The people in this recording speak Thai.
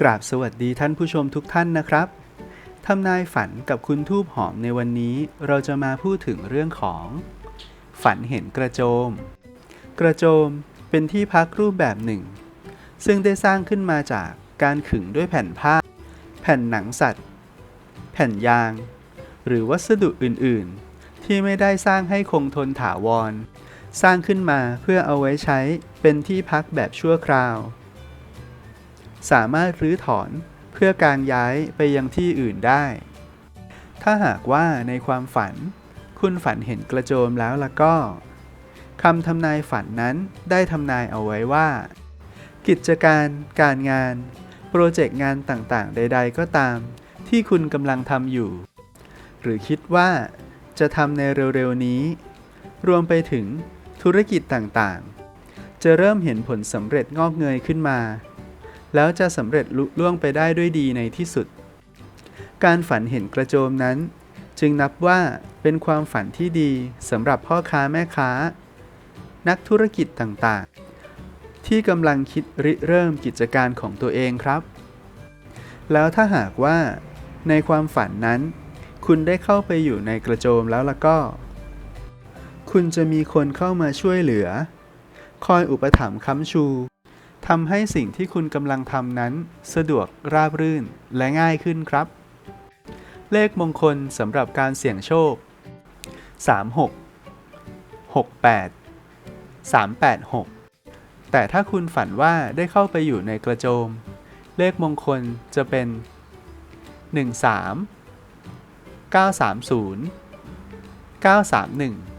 กราบสวัสดีท่านผู้ชมทุกท่านนะครับทำนายฝันกับคุณทูบหอมในวันนี้เราจะมาพูดถึงเรื่องของ ฝันเห็นกระโจม กระโจมเป็นที่พักรูปแบบหนึ่ง ซึ่งได้สร้างขึ้นมาจากการขึงด้วยแผ่นผ้า แผ่นหนังสัตว์ แผ่นยาง หรือวัสดุอื่นๆ ที่ไม่ได้สร้างให้คงทนถาวร สร้างขึ้นมาเพื่อเอาไว้ใช้เป็นที่พักแบบชั่วคราว สามารถรื้อถอนเพื่อการย้ายไปยังที่อื่นได้ ถ้าหากว่าในความฝัน คุณฝันเห็นกระโจมแล้วล่ะก็คำทำนายฝันนั้นได้ทำนายเอาไว้ว่า กิจการการงาน โปรเจกต์งานต่างๆ ใด ๆ ก็ตาม ที่คุณกำลังทำอยู่ หรือคิดว่าจะทำในเร็ว ๆ นี้ รวมไปถึงธุรกิจต่างๆ จะเริ่มเห็นผลสำเร็จงอกเงยขึ้นมา แล้วจะสำเร็จลุล่วงไปได้ด้วยดีในที่สุด การฝันเห็นกระโจมนั้น จึงนับว่าเป็นความฝันที่ดีสำหรับพ่อค้าแม่ค้า นักธุรกิจต่างๆ ที่กำลังคิดริเริ่มกิจการของตัวเองครับ แล้วถ้าหากว่า ในความฝันนั้น คุณได้เข้าไปอยู่ในกระโจมแล้วล่ะก็ คุณจะมีคนเข้ามาช่วยเหลือ คอยอุปถัมภ์ค้ำชู ทำให้สิ่งที่คุณกำลังทำนั้น สะดวกราบรื่นและง่ายขึ้นครับ เลขมงคลสำหรับการเสี่ยงโชค 36 68 386 แต่ถ้าคุณฝันว่าได้เข้าไปอยู่ในกระโจม เลขมงคลจะเป็น 13 930 931